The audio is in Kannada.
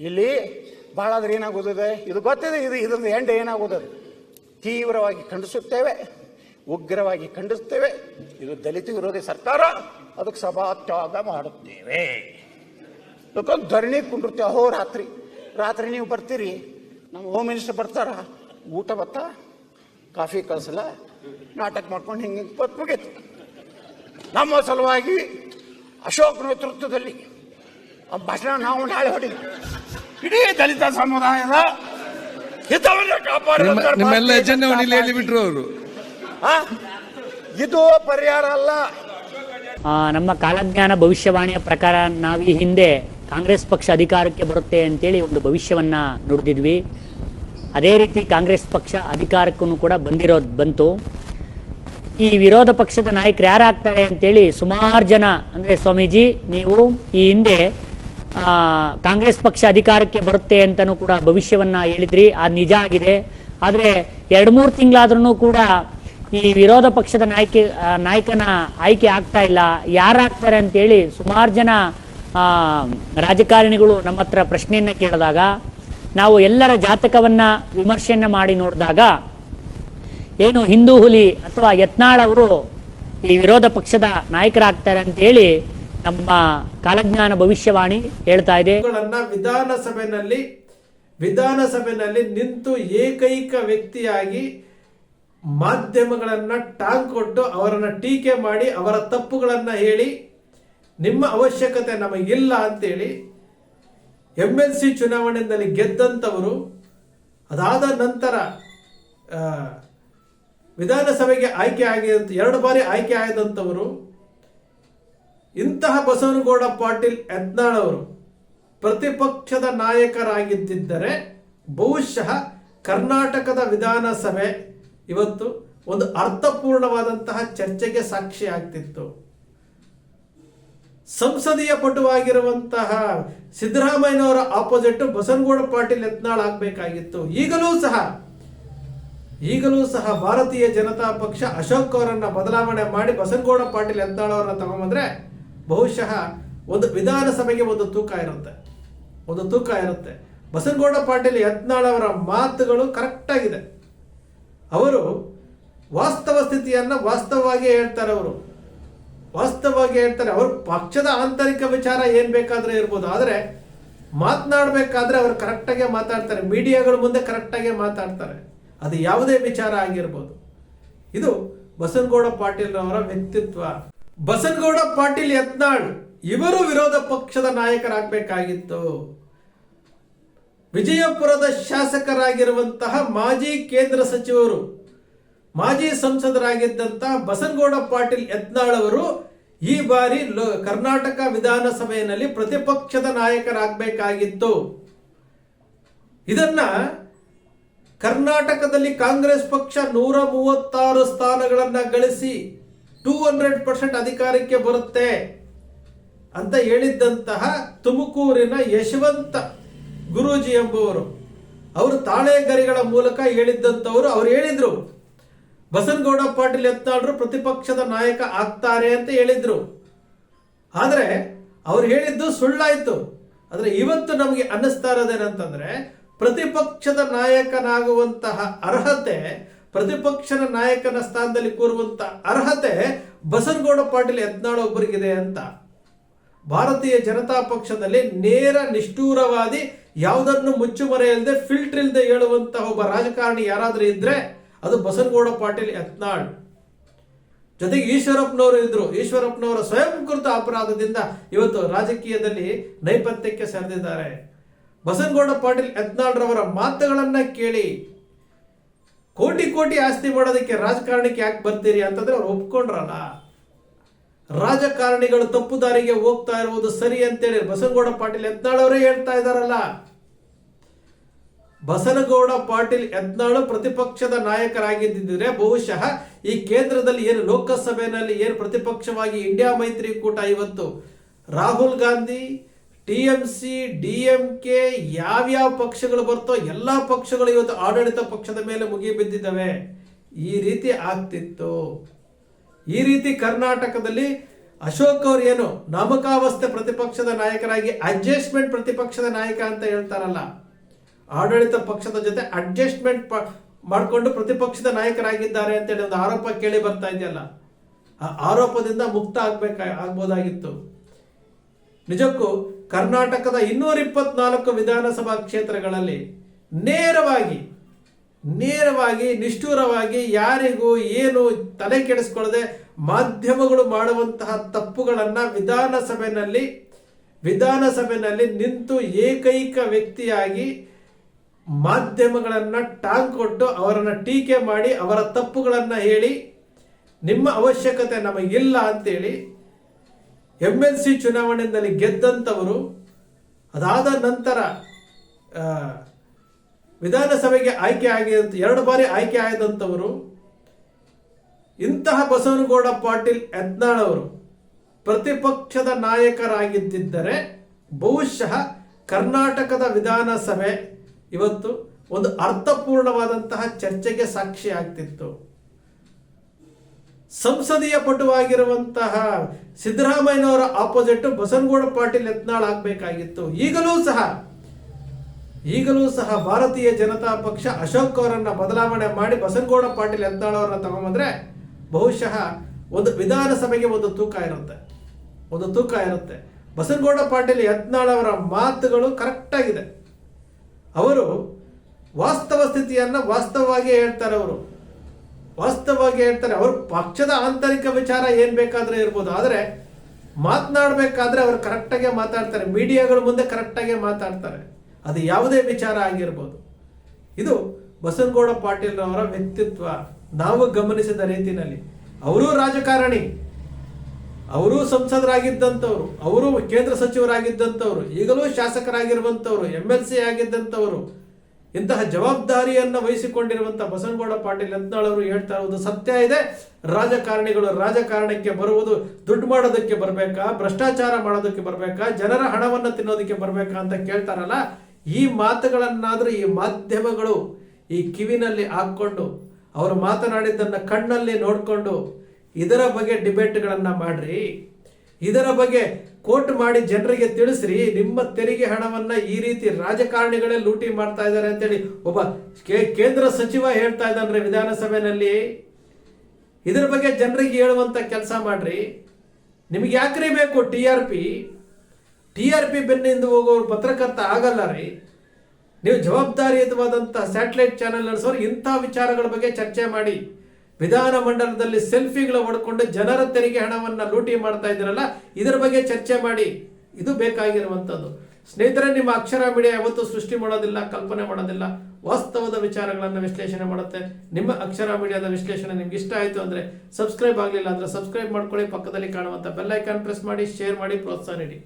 ಇಲ್ಲಿ ಭಾಳ ಆದ್ರೆ ಏನಾಗೋದಿದೆ? ಇದು ಗೊತ್ತಿದೆ, ಇದು ಇದರಿಂದ ಎಂಡ್ ಏನಾಗೋದದು? ತೀವ್ರವಾಗಿ ಖಂಡಿಸುತ್ತೇವೆ, ಉಗ್ರವಾಗಿ ಖಂಡಿಸುತ್ತೇವೆ. ಇದು ದಲಿತ ವಿರೋಧಿ ಸರ್ಕಾರ, ಅದಕ್ಕೆ ಸಭಾತ್ಯಾಗ ಮಾಡುತ್ತೇವೆ. ಯಾಕಂದ್ರೆ ಧರಣಿ ಕುಂಡಿರ್ತೇವೆ ಅಹೋ ರಾತ್ರಿ. ರಾತ್ರಿ ನೀವು ಬರ್ತೀರಿ, ನಮ್ಮ ಹೋಮ್ ಮಿನಿಸ್ಟರ್ ಬರ್ತಾರ, ಊಟ ಬತ್ತ, ಕಾಫಿ ಕಳಿಸಲ್ಲ, ನಾಟಕ ಮಾಡ್ಕೊಂಡು ಹಿಂಗೆ ಹಿಂಗೆ ನಮ್ಮ ಸಲುವಾಗಿ ಅಶೋಕ್ ನೇತೃತ್ವದಲ್ಲಿ ಭಾಷಣ ನಾವು ನಾಳೆ ಹೊಡಿದ್ವಿ ಇಡೀ ದಲಿತ ಸಮುದಾಯದ ಹಿತವನ್ನು ಕಾಪಾಡಿಬಿಟ್ರು ಕಾಪಾಡುವಂತ ನಿಮ್ಮೆಲ್ಲ ಎಜೆಂಡವನ್ನು ಇಲ್ಲಿ ಅವರು? ಇದು ಪರಿಹಾರ ಅಲ್ಲ. ನಮ್ಮ ಕಾಲಜ್ಞಾನ ಭವಿಷ್ಯವಾಣಿಯ ಪ್ರಕಾರ ನಾವು ಈ ಹಿಂದೆ ಕಾಂಗ್ರೆಸ್ ಪಕ್ಷ ಅಧಿಕಾರಕ್ಕೆ ಬರುತ್ತೆ ಅಂತೇಳಿ ಒಂದು ಭವಿಷ್ಯವನ್ನ ನುಡಿದಿದ್ವಿ. ಅದೇ ರೀತಿ ಕಾಂಗ್ರೆಸ್ ಪಕ್ಷ ಅಧಿಕಾರಕ್ಕೂ ಕೂಡ ಬಂದಿರೋದು ಬಂತು. ಈ ವಿರೋಧ ಪಕ್ಷದ ನಾಯಕರು ಯಾರಾಗ್ತಾರೆ ಅಂತೇಳಿ ಸುಮಾರು ಜನ ಅಂದರೆ ಸ್ವಾಮೀಜಿ ನೀವು ಈ ಹಿಂದೆ ಕಾಂಗ್ರೆಸ್ ಪಕ್ಷ ಅಧಿಕಾರಕ್ಕೆ ಬರುತ್ತೆ ಅಂತಲೂ ಕೂಡ ಭವಿಷ್ಯವನ್ನ ಹೇಳಿದ್ರಿ. ಅದು ನಿಜ ಆಗಿದೆ. ಆದರೆ ಎರಡು ಮೂರು ತಿಂಗಳಾದ್ರೂ ಕೂಡ ಈ ವಿರೋಧ ಪಕ್ಷದ ನಾಯಕಿ ನಾಯಕನ ಆಯ್ಕೆ ಆಗ್ತಾ ಇಲ್ಲ. ಯಾರಾಗ್ತಾರೆ ಅಂತೇಳಿ ಸುಮಾರು ಜನ ರಾಜಕಾರಣಿಗಳು ನಮ್ಮ ಹತ್ರ ಪ್ರಶ್ನೆಯನ್ನ ಕೇಳಿದಾಗ, ನಾವು ಎಲ್ಲರ ಜಾತಕವನ್ನ ವಿಮರ್ಶೆಯನ್ನ ಮಾಡಿ ನೋಡಿದಾಗ, ಏನು ಹಿಂದೂ ಹುಲಿ ಅಥವಾ ಯತ್ನಾಳ್ ಅವರು ಈ ವಿರೋಧ ಪಕ್ಷದ ನಾಯಕರಾಗ್ತಾರೆ ಅಂತ ಹೇಳಿ ನಮ್ಮ ಕಾಲಜ್ಞಾನ ಭವಿಷ್ಯವಾಣಿ ಹೇಳ್ತಾ ಇದೆ. ವಿಧಾನಸಭೆನಲ್ಲಿ ವಿಧಾನಸಭೆಯಲ್ಲಿ ನಿಂತು ಏಕೈಕ ವ್ಯಕ್ತಿಯಾಗಿ ಮಾಧ್ಯಮಗಳನ್ನ ಟಾಂಗ್ ಕೊಟ್ಟು ಅವರನ್ನ ಟೀಕೆ ಮಾಡಿ ಅವರ ತಪ್ಪುಗಳನ್ನ ಹೇಳಿ, ನಿಮ್ಮ ಅವಶ್ಯಕತೆ ನಮಗಿಲ್ಲ ಅಂತೇಳಿ ಎಂ ಎಲ್ ಸಿ ಚುನಾವಣೆಯಲ್ಲಿ ಗೆದ್ದಂಥವರು, ಅದಾದ ನಂತರ ವಿಧಾನಸಭೆಗೆ ಆಯ್ಕೆ ಆಗಿದಂತ ಎರಡು ಬಾರಿ ಆಯ್ಕೆ ಆದಂಥವರು ಇಂತಹ ಬಸವನಗೌಡ ಪಾಟೀಲ್ ಯತ್ನಾಳ್ ಅವರು ಪ್ರತಿಪಕ್ಷದ ನಾಯಕರಾಗಿದ್ದಿದ್ದರೆ ಬಹುಶಃ ಕರ್ನಾಟಕದ ವಿಧಾನಸಭೆ ಇವತ್ತು ಒಂದು ಅರ್ಥಪೂರ್ಣವಾದಂತಹ ಚರ್ಚೆಗೆ ಸಾಕ್ಷಿ ಆಗ್ತಿತ್ತು. ಸಂಸದೀಯ ಪಟುವಾಗಿರುವಂತಹ ಸಿದ್ದರಾಮಯ್ಯನವರ ಆಪೋಸಿಟ್ ಬಸನಗೌಡ ಪಾಟೀಲ್ ಯತ್ನಾಳ್ ಆಗಬೇಕಾಗಿತ್ತು. ಈಗಲೂ ಸಹ ಈಗಲೂ ಸಹ ಭಾರತೀಯ ಜನತಾ ಪಕ್ಷ ಅಶೋಕ್ ಅವರನ್ನ ಬದಲಾವಣೆ ಮಾಡಿ ಬಸನಗೌಡ ಪಾಟೀಲ್ ಯತ್ನಾಳ್ ಅವರನ್ನ ತಗೊಂಬಂದ್ರೆ ಬಹುಶಃ ಒಂದು ವಿಧಾನಸಭೆಗೆ ಒಂದು ತೂಕ ಇರುತ್ತೆ. ಒಂದು ತೂಕ ಇರುತ್ತೆ. ಬಸನಗೌಡ ಪಾಟೀಲ್ ಯತ್ನಾಳ್ ಅವರ ಮಾತುಗಳು ಕರೆಕ್ಟಾಗಿದೆ ಅವರು ವಾಸ್ತವ ಸ್ಥಿತಿಯನ್ನು ವಾಸ್ತವವಾಗಿ ಹೇಳ್ತಾರೆ ಅವರು. ವಾಸ್ತವವಾಗಿ ಹೇಳ್ತಾರೆ. ಅವರು ಪಕ್ಷದ ಆಂತರಿಕ ವಿಚಾರ ಏನು ಬೇಕಾದ್ರೆ ಇರ್ಬೋದು. ಆದರೆ ಮಾತನಾಡಬೇಕಾದ್ರೆ ಅವರು ಕರೆಕ್ಟಾಗೆ ಮಾತಾಡ್ತಾರೆ. ಮೀಡಿಯಾಗಳ ಮುಂದೆ ಕರೆಕ್ಟಾಗೆ ಮಾತಾಡ್ತಾರೆ. ಅದು ಯಾವುದೇ ವಿಚಾರ ಆಗಿರ್ಬೋದು. ಇದು ಬಸನಗೌಡ ಪಾಟೀಲ್ ಅವರ ವ್ಯಕ್ತಿತ್ವ. ಬಸನಗೌಡ ಪಾಟೀಲ್ ಯತ್ನಾಳ್ ಇವರು ವಿರೋಧ ಪಕ್ಷದ ನಾಯಕರಾಗಬೇಕಾಗಿತ್ತು. ವಿಜಯಪುರದ ಶಾಸಕರಾಗಿರುವಂತಹ ಮಾಜಿ ಕೇಂದ್ರ ಸಚಿವರು, ಮಾಜಿ ಸಂಸದರಾಗಿದ್ದಂತಹ ಬಸನಗೌಡ ಪಾಟೀಲ್ ಯತ್ನಾಳ್ ಅವರು ಈ ಬಾರಿ ಕರ್ನಾಟಕ ವಿಧಾನಸಭೆಯಲ್ಲಿ ಪ್ರತಿಪಕ್ಷದ ನಾಯಕರಾಗಬೇಕಾಗಿತ್ತು. ಇದನ್ನ ಕರ್ನಾಟಕದಲ್ಲಿ ಕಾಂಗ್ರೆಸ್ ಪಕ್ಷ ನೂರ ಮೂವತ್ತಾರು ಸ್ಥಾನಗಳನ್ನು ಗಳಿಸಿ ಟೂ ಹಂಡ್ರೆಡ್ ಪರ್ಸೆಂಟ್ ಅಧಿಕಾರಕ್ಕೆ ಬರುತ್ತೆ ಅಂತ ಹೇಳಿದ್ದಂತಹ ತುಮಕೂರಿನ ಯಶವಂತ ಗುರೂಜಿ ಎಂಬುವರು. ಅವರು ತಾಳೆಗರಿಗಳ ಮೂಲಕ ಹೇಳಿದ್ದಂಥವರು. ಅವ್ರು ಹೇಳಿದ್ರು, ಬಸನಗೌಡ ಪಾಟೀಲ್ ಎತ್ತಾಡ್ರು, ಪ್ರತಿಪಕ್ಷದ ನಾಯಕ ಆಗ್ತಾರೆ ಅಂತ ಹೇಳಿದ್ರು. ಆದರೆ ಅವ್ರು ಹೇಳಿದ್ದು ಸುಳ್ಳಾಯ್ತು. ಆದರೆ ಇವತ್ತು ನಮಗೆ ಅನ್ನಿಸ್ತಾ ಇರೋದೇನಂತಂದ್ರೆ, ಪ್ರತಿಪಕ್ಷದ ನಾಯಕನಾಗುವಂತಹ ಅರ್ಹತೆ ಪ್ರತಿಪಕ್ಷದ ನಾಯಕನ ಸ್ಥಾನದಲ್ಲಿ ಕೂರುವಂತ ಅರ್ಹತೆ ಬಸನಗೌಡ ಪಾಟೀಲ್ ಯತ್ನಾಳ್ ಒಬ್ಬರಿಗಿದೆ ಅಂತ. ಭಾರತೀಯ ಜನತಾ ಪಕ್ಷದಲ್ಲಿ ನೇರ ನಿಷ್ಠೂರವಾದಿ, ಯಾವುದನ್ನು ಮುಚ್ಚುಮರೆಯಲ್ಲದೆ ಫಿಲ್ಟರ್ ಇಲ್ಲದೆ ಹೇಳುವಂತ ಒಬ್ಬ ರಾಜಕಾರಣಿ ಯಾರಾದರೂ ಇದ್ರೆ ಅದು ಬಸನಗೌಡ ಪಾಟೀಲ್ ಯತ್ನಾಳ್. ಜೊತೆಗೆ ಈಶ್ವರಪ್ಪನವರು ಇದ್ರು. ಈಶ್ವರಪ್ಪನವರ ಸ್ವಯಂಕೃತ ಅಪರಾಧದಿಂದ ಇವತ್ತು ರಾಜಕೀಯದಲ್ಲಿ ನೈಪಥ್ಯಕ್ಕೆ ಸರಿದಿದ್ದಾರೆ. ಬಸನಗೌಡ ಪಾಟೀಲ್ ಯತ್ನಾಳ್ರವರ ಮಾತುಗಳನ್ನ ಕೇಳಿ ಕೋಟಿ ಕೋಟಿ ಆಸ್ತಿ ಮಾಡೋದಕ್ಕೆ ರಾಜಕಾರಣಕ್ಕೆ ಯಾಕೆ ಬರ್ತೀರಿ ಅಂತಂದ್ರೆ ಅವ್ರು ಒಪ್ಕೊಂಡ್ರಲ್ಲ. ರಾಜಕಾರಣಿಗಳು ತಪ್ಪು ದಾರಿಗೆ ಹೋಗ್ತಾ ಇರುವುದು ಸರಿ ಅಂತೇಳಿ ಬಸನಗೌಡ ಪಾಟೀಲ್ ಯತ್ನಾಳವರೇ ಹೇಳ್ತಾ ಇದ್ದಾರಲ್ಲ. ಬಸನಗೌಡ ಪಾಟೀಲ್ ಯತ್ನಾಳು ಪ್ರತಿಪಕ್ಷದ ನಾಯಕರಾಗಿದ್ದಿದ್ರೆ ಬಹುಶಃ ಈ ಕೇಂದ್ರದಲ್ಲಿ ಏನು ಲೋಕಸಭೆಯಲ್ಲಿ ಏನು ಪ್ರತಿಪಕ್ಷವಾಗಿ ಇಂಡಿಯಾ ಮೈತ್ರಿಕೂಟ ಇವತ್ತು Rahul Gandhi T M C, D M K ಯಾವ್ಯಾವ ಪಕ್ಷಗಳು ಬರ್ತೋ ಎಲ್ಲ ಪಕ್ಷಗಳು ಇವತ್ತು ಆಡಳಿತ ಪಕ್ಷದ ಮೇಲೆ ಮುಗಿ ಬಿದ್ದಿದ್ದಾವೆ. ಈ ರೀತಿ ಆಗ್ತಿತ್ತು. ಈ ರೀತಿ ಕರ್ನಾಟಕದಲ್ಲಿ ಅಶೋಕ್ ಅವ್ರು ಏನು ನಾಮಕಾವಸ್ಥೆ ಪ್ರತಿಪಕ್ಷದ ನಾಯಕರಾಗಿ ಅಡ್ಜಸ್ಟ್ಮೆಂಟ್ ಪ್ರತಿಪಕ್ಷದ ನಾಯಕ ಅಂತ ಹೇಳ್ತಾರಲ್ಲ, ಆಡಳಿತ ಪಕ್ಷದ ಜೊತೆ ಅಡ್ಜಸ್ಟ್ಮೆಂಟ್ ಮಾಡಿಕೊಂಡು ಪ್ರತಿಪಕ್ಷದ ನಾಯಕರಾಗಿದ್ದಾರೆ ಅಂತೇಳಿ ಒಂದು ಆರೋಪ ಕೇಳಿ ಬರ್ತಾ ಇದೆಯಲ್ಲ, ಆ ಆರೋಪದಿಂದ ಮುಕ್ತ ಆಗ್ಬೇಕ, ಆಗ್ಬೋದಾಗಿತ್ತು. ನಿಜಕ್ಕೂ ಕರ್ನಾಟಕದ ಇನ್ನೂರ ಇಪ್ಪತ್ನಾಲ್ಕು ವಿಧಾನಸಭಾ ಕ್ಷೇತ್ರಗಳಲ್ಲಿ ನೇರವಾಗಿ ನೇರವಾಗಿ, ನಿಷ್ಠೂರವಾಗಿ ಯಾರಿಗೂ ಏನು ತಲೆ ಕೆಡಿಸ್ಕೊಳ್ಳದೆ ಮಾಧ್ಯಮಗಳು ಮಾಡುವಂತಹ ತಪ್ಪುಗಳನ್ನು ವಿಧಾನಸಭೆಯಲ್ಲಿ ವಿಧಾನಸಭೆಯಲ್ಲಿ ನಿಂತು ಏಕೈಕ ವ್ಯಕ್ತಿಯಾಗಿ ಮಾಧ್ಯಮಗಳನ್ನು ಟಾಂಗ್ ಕೊಟ್ಟು ಅವರನ್ನು ಟೀಕೆ ಮಾಡಿ ಅವರ ತಪ್ಪುಗಳನ್ನು ಹೇಳಿ ನಿಮ್ಮ ಅವಶ್ಯಕತೆ ನಮಗಿಲ್ಲ ಅಂತೇಳಿ ಎಂ ಎಲ್ ಸಿ ಚುನಾವಣೆಯಲ್ಲಿ ಗೆದ್ದಂಥವರು, ಅದಾದ ನಂತರ ವಿಧಾನಸಭೆಗೆ ಆಯ್ಕೆ ಆಗಿದಂಥ ಎರಡು ಬಾರಿ ಆಯ್ಕೆ ಆದಂಥವರು, ಇಂತಹ ಬಸವನಗೌಡ ಪಾಟೀಲ್ ಯತ್ನಾಳ್ ಅವರು ಪ್ರತಿಪಕ್ಷದ ನಾಯಕರಾಗಿದ್ದಿದ್ದರೆ, ಬಹುಶಃ ಕರ್ನಾಟಕದ ವಿಧಾನಸಭೆ ಇವತ್ತು ಒಂದು ಅರ್ಥಪೂರ್ಣವಾದಂತಹ ಚರ್ಚೆಗೆ ಸಾಕ್ಷಿ ಆಗ್ತಿತ್ತು. ಸಂಸದೀಯ ಪಟುವಾಗಿರುವಂತಹ ಸಿದ್ದರಾಮಯ್ಯನವರ ಆಪೋಸಿಟ್ ಬಸನಗೌಡ ಪಾಟೀಲ್ ಯತ್ನಾಳ್ ಆಗಬೇಕಾಗಿತ್ತು. ಈಗಲೂ ಸಹ ಈಗಲೂ ಸಹ ಭಾರತೀಯ ಜನತಾ ಪಕ್ಷ ಅಶೋಕ್ ಅವರನ್ನ ಬದಲಾವಣೆ ಮಾಡಿ ಬಸನಗೌಡ ಪಾಟೀಲ್ ಯತ್ನಾಳ್ ಅವರನ್ನ ತಗೊಂಬಂದ್ರೆ ಬಹುಶಃ ಒಂದು ವಿಧಾನಸಭೆಗೆ ಒಂದು ತೂಕ ಇರುತ್ತೆ. ಒಂದು ತೂಕ ಇರುತ್ತೆ. ಬಸನಗೌಡ ಪಾಟೀಲ್ ಯತ್ನಾಳ್ ಅವರ ಮಾತುಗಳು ಕರೆಕ್ಟ್ ಆಗಿದೆ. ಅವರು ವಾಸ್ತವ ಸ್ಥಿತಿಯನ್ನ ವಾಸ್ತವವಾಗಿ ಹೇಳ್ತಾರೆ ಅವರು. ವಾಸ್ತವವಾಗಿ ಹೇಳ್ತಾರೆ, ಅವ್ರ ಪಕ್ಷದ ಆಂತರಿಕ ವಿಚಾರ ಏನ್ ಬೇಕಾದ್ರೆ ಇರ್ಬೋದು, ಆದರೆ ಮಾತನಾಡಬೇಕಾದ್ರೆ ಅವರು ಕರೆಕ್ಟಾಗೆ ಮಾತಾಡ್ತಾರೆ, ಮೀಡಿಯಾಗಳ ಮುಂದೆ ಕರೆಕ್ಟಾಗೆ ಮಾತಾಡ್ತಾರೆ. ಅದು ಯಾವುದೇ ವಿಚಾರ ಆಗಿರ್ಬೋದು. ಇದು ಬಸನಗೌಡ ಪಾಟೀಲ್ ಅವರ ವ್ಯಕ್ತಿತ್ವ. ನಾವು ಗಮನಿಸಿದ ರೀತಿಯಲ್ಲಿ ಅವರೂ ರಾಜಕಾರಣಿ, ಅವರು ಸಂಸದರಾಗಿದ್ದಂಥವ್ರು, ಅವರು ಕೇಂದ್ರ ಸಚಿವರಾಗಿದ್ದಂಥವ್ರು, ಈಗಲೂ ಶಾಸಕರಾಗಿರುವಂಥವ್ರು ಎಂ ಎಲ್ ಸಿ ಆಗಿದ್ದಂಥವರು ಇಂತಹ ಜವಾಬ್ದಾರಿಯನ್ನು ವಹಿಸಿಕೊಂಡಿರುವಂಥ ಬಸನಗೌಡ ಪಾಟೀಲ್ ಯತ್ನಾಳ್ ಅವರು ಹೇಳ್ತಾ ಇರುವುದು ಸತ್ಯ ಇದೆ. ರಾಜಕಾರಣಿಗಳು ರಾಜಕಾರಣಕ್ಕೆ ಬರುವುದು ದುಡ್ಡು ಮಾಡೋದಕ್ಕೆ ಬರಬೇಕಾ, ಭ್ರಷ್ಟಾಚಾರ ಮಾಡೋದಕ್ಕೆ ಬರಬೇಕಾ, ಜನರ ಹಣವನ್ನು ತಿನ್ನೋದಕ್ಕೆ ಬರಬೇಕಾ ಅಂತ ಕೇಳ್ತಾರಲ್ಲ, ಈ ಮಾತುಗಳನ್ನಾದ್ರೂ ಈ ಮಾಧ್ಯಮಗಳು ಈ ಕಿವಿನಲ್ಲಿ ಹಾಕ್ಕೊಂಡು, ಅವರು ಮಾತನಾಡಿದ್ದನ್ನ ಕಣ್ಣಲ್ಲಿ ನೋಡಿಕೊಂಡು ಇದರ ಬಗ್ಗೆ ಡಿಬೇಟ್ಗಳನ್ನ ಮಾಡ್ರಿ. ಇದರ ಬಗ್ಗೆ ಕೋಟ್ ಮಾಡಿ ಜನರಿಗೆ ತಿಳಿಸ್ರಿ, ನಿಮ್ಮ ತೆರಿಗೆ ಹಣವನ್ನ ಈ ರೀತಿ ರಾಜಕಾರಣಿಗಳೇ ಲೂಟಿ ಮಾಡ್ತಾ ಇದ್ದಾರೆ ಅಂತೇಳಿ ಒಬ್ಬ ಕೇಂದ್ರ ಸಚಿವ ಹೇಳ್ತಾ ಇದ್ದಾನೆ ವಿಧಾನಸಭೆಯಲ್ಲಿ ಇದ್ರ ಬಗ್ಗೆ ಜನರಿಗೆ ಹೇಳುವಂತ ಕೆಲಸ ಮಾಡ್ರಿ. ನಿಮ್ಗೆ ಯಾಕ್ರಿ ಬೇಕು T R P? T R P ಬೆನ್ನಿಂದ ಹೋಗೋರು ಪತ್ರಕರ್ತ ಆಗಲ್ಲ ರೀ. ನೀವು ಜವಾಬ್ದಾರಿಯುತವಾದಂತಹ ಸ್ಯಾಟಲೈಟ್ ಚಾನೆಲ್ ನಡೆಸೋರು ಇಂಥ ವಿಚಾರಗಳ ಬಗ್ಗೆ ಚರ್ಚೆ ಮಾಡಿ. ವಿಧಾನ ಮಂಡಲದಲ್ಲಿ ಸೆಲ್ಫಿಗಳ ಹೊಡ್ಕೊಂಡು ಜನರ ತೆರಿಗೆ ಹಣವನ್ನ ಲೂಟಿ ಮಾಡ್ತಾ ಇದ್ದೀರಲ್ಲ, ಇದರ ಬಗ್ಗೆ ಚರ್ಚೆ ಮಾಡಿ. ಇದು ಬೇಕಾಗಿರುವಂಥದ್ದು. ಸ್ನೇಹಿತರೆ, ನಿಮ್ಮ ಅಕ್ಷರ ಮೀಡಿಯಾ ಯಾವತ್ತೂ ಸೃಷ್ಟಿ ಮಾಡೋದಿಲ್ಲ, ಕಲ್ಪನೆ ಮಾಡೋದಿಲ್ಲ. ವಾಸ್ತವದ ವಿಚಾರಗಳನ್ನು ವಿಶ್ಲೇಷಣೆ ಮಾಡುತ್ತೆ. ನಿಮ್ಮ ಅಕ್ಷರ ಮೀಡಿಯಾದ ವಿಶ್ಲೇಷಣೆ ನಿಮ್ಗೆ ಇಷ್ಟ ಆಯಿತು ಅಂದರೆ ಸಬ್ಸ್ಕ್ರೈಬ್ ಆಗಲಿಲ್ಲ ಅಂದರೆ ಸಬ್ಸ್ಕ್ರೈಬ್ ಮಾಡ್ಕೊಳ್ಳಿ. ಪಕ್ಕದಲ್ಲಿ ಕಾಣುವಂಥ ಬೆಲ್ಲೈಕಾನ್ ಪ್ರೆಸ್ ಮಾಡಿ, ಶೇರ್ ಮಾಡಿ, ಪ್ರೋತ್ಸಾಹ ನೀಡಿ.